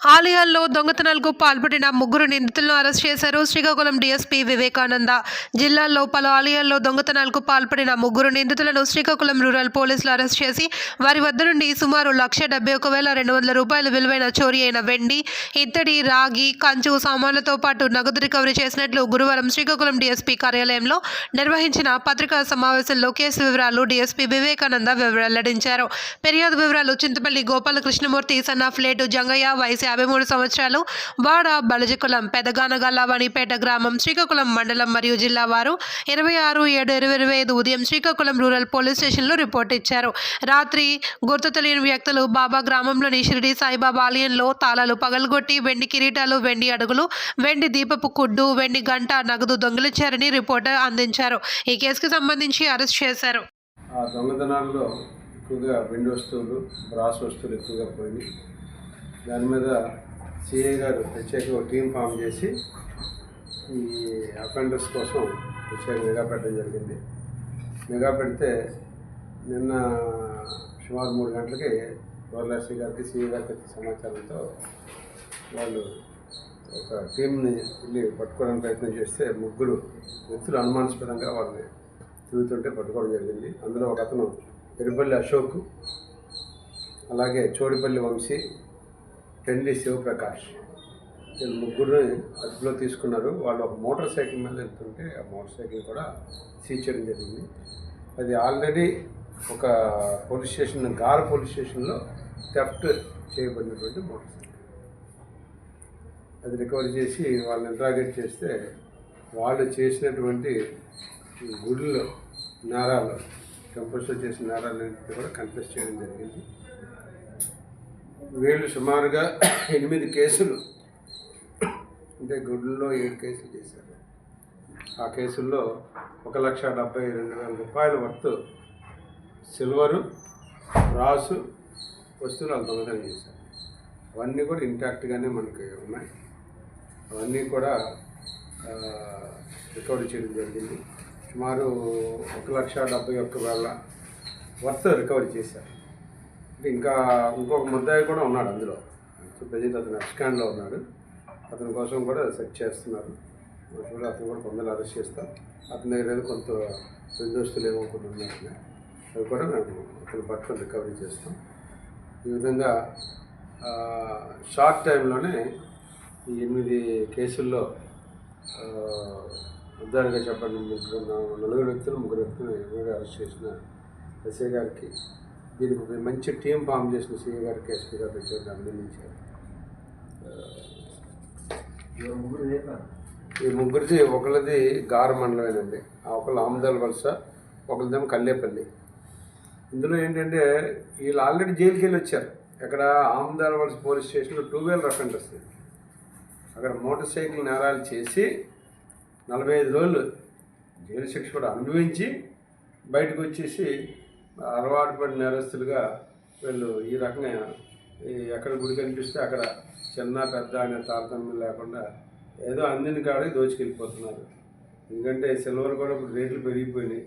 ఆలయాల్లో దొంగతనాలకు పాల్పడిన ముగ్గురు నిందితులను అరెస్ట్ చేశారు శ్రీకాకుళం డీఎస్పీ వివేకానంద. జిల్లాలో పలు ఆలయాల్లో దొంగతనాలకు పాల్పడిన ముగ్గురు నిందితులను శ్రీకాకుళం రూరల్ పోలీసులు అరెస్ట్ చేసి వారి వద్ద నుండి సుమారు లక్ష డెబ్బై ఒక వేల రెండు వందల రూపాయల విలువైన చోరీ అయిన వెండి ఇత్తడి రాగి కంచు సామాన్లతో పాటు నగదు రికవరీ చేసినట్లు గురువారం శ్రీకాకుళం డీఎస్పీ కార్యాలయంలో నిర్వహించిన పత్రికా సమావేశంలో కేసు వివరాలు డీఎస్పీ వివేకానంద వెల్లడించారు. ఫిర్యాదు వివరాలు Chintapalli Gopala Krishnamurthy son of late Jangaiah YC యాభై మూడు సంవత్సరాలు వాడ బలజకులం పెదగానగల్ల వనిపేట గ్రామం శ్రీకాకుళం మండలం మరియు జిల్లా వారు ఇరవై ఆరు ఏడు ఇరవై ఇరవై ఐదు ఉదయం శ్రీకాకుళం రూరల్ పోలీస్ స్టేషన్లో రిపోర్ట్ ఇచ్చారు. రాత్రి గుర్తు తెలియని వ్యక్తులు బాబా గ్రామంలోని షిరిడి సాయిబాబా ఆలయంలో తాళాలు పగలగొట్టి వెండి కిరీటాలు వెండి అడుగులు వెండి దీపపు కుడ్డు వెండి గంట నగదు దొంగిలించారని రిపోర్ట్ అందించారు. ఈ కేసుకు సంబంధించి అరెస్ట్ చేశారు. ఆ దొంగతనాల్లో ఎక్కువగా వెండి వస్తువులు బ్రాస్ వస్తువులు ఎక్కువగా పోయినాయి. దాని మీద సిఐ గారు ప్రత్యేక ఒక టీం ఫామ్ చేసి ఈ అఫెండర్స్ కోసం ప్రత్యేక నిఘా పెట్టడం జరిగింది. నిఘా పెడితే నిన్న సుమారు మూడు గంటలకి గోర్లాసి గారికి సిఐ గారికి వచ్చిన సమాచారంతో వాళ్ళు ఒక టీంని వెళ్ళి పట్టుకోవడానికి ప్రయత్నం చేస్తే ముగ్గురు వ్యక్తులు అనుమానాస్పదంగా వాళ్ళని తిరుగుతుంటే పట్టుకోవడం జరిగింది. అందులో ఒక అతను ఎరుపల్లి అశోక్ అలాగే చోడిపల్లి వంశీ తండ్రి శివప్రకాష్. నేను ముగ్గురిని అదుపులో తీసుకున్నారు. వాళ్ళు ఒక మోటార్ సైకిల్ మీద వెళ్తుంటే ఆ మోటార్ సైకిల్ కూడా సీజ్ చేయడం జరిగింది. అది ఆల్రెడీ ఒక పోలీస్ స్టేషన్ గార పోలీస్ స్టేషన్లో థెఫ్ట్ చేయబడినటువంటి మోటార్ సైకిల్. అది రికవర్ చేసి వాళ్ళని ఇంట్రాగేట్ చేస్తే వాళ్ళు చేసినటువంటి గుడిలో నేరాలు టెంపుల్స్లో చేసిన నేరాలన్నింటినీ కూడా కన్ఫెస్ చేయడం జరిగింది. వీళ్ళు సుమారుగా ఎనిమిది కేసులు అంటే గుడిలో ఏడు కేసులు చేశారు. ఆ కేసుల్లో ఒక లక్ష డెబ్బై రెండు వేల రూపాయల వర్త్ సిల్వరు రాసు వస్తువులు దొంగతనం చేశారు. అవన్నీ కూడా ఇంటాక్ట్గానే మనకి ఉన్నాయి. అవన్నీ కూడా రికవరీ చేయడం జరిగింది. సుమారు ఒక లక్ష డెబ్బై ఒక్క వేల వర్త్ రికవరీ చేశారు. ఇంకా ఇంకొక ముద్దాయి కూడా ఉన్నాడు అందులో. ప్రజెంట్ అతను అబ్స్కాండ్లో ఉన్నాడు. అతని కోసం కూడా సెట్ చేస్తున్నారు. కూడా అతను కూడా కొందరు అరెస్ట్ చేస్తాం. అతని దగ్గర కొంత విందోస్తులు ఏమో కొన్ని ఉన్నాయి. అవి కూడా మేము అతను పట్టుకొని రికవరీ చేస్తాం. ఈ విధంగా షార్ట్ టైంలోనే ఈ ఎనిమిది కేసుల్లో ఉదాహరణగా చెప్పండి ముగ్గురు నలుగురు వ్యక్తులు ముగ్గురు వ్యక్తులు కూడా అరెస్ట్ చేసిన ఎస్ఐ గారికి దీనికి ఒక మంచి టీం ఫామ్ చేసిన సీఏ గారికి ఎస్పీ గారు ప్రత్యేకంగా అభినందించారు ఈ ముగ్గురిది ఒకరిది గార మండలమేనండి. ఆ ఒకళ్ళు ఆమదాల వలస ఒకరిదేమో కల్లేపల్లి. ఇందులో ఏంటంటే వీళ్ళు ఆల్రెడీ జైలుకి వెళ్ళి వచ్చారు. ఎక్కడ ఆమదాల వలస పోలీస్ స్టేషన్లో టూ వీలర్ అఫెండర్స్ అక్కడ మోటార్ సైకిల్ నేరాలు చేసి నలభై ఐదు రోజులు జైలు శిక్ష కూడా అనుభవించి బయటకు వచ్చేసి అలవాటు పడిన నేరస్తులుగా వీళ్ళు ఈ రకంగా ఎక్కడ గుడి కనిపిస్తే అక్కడ చిన్న పెద్ద అనే తారతమ్యం లేకుండా ఏదో అందిన కాడికి దోచుకెళ్ళిపోతున్నారు. ఎందుకంటే సిల్వర్ కూడా ఇప్పుడు రేట్లు పెరిగిపోయినాయి.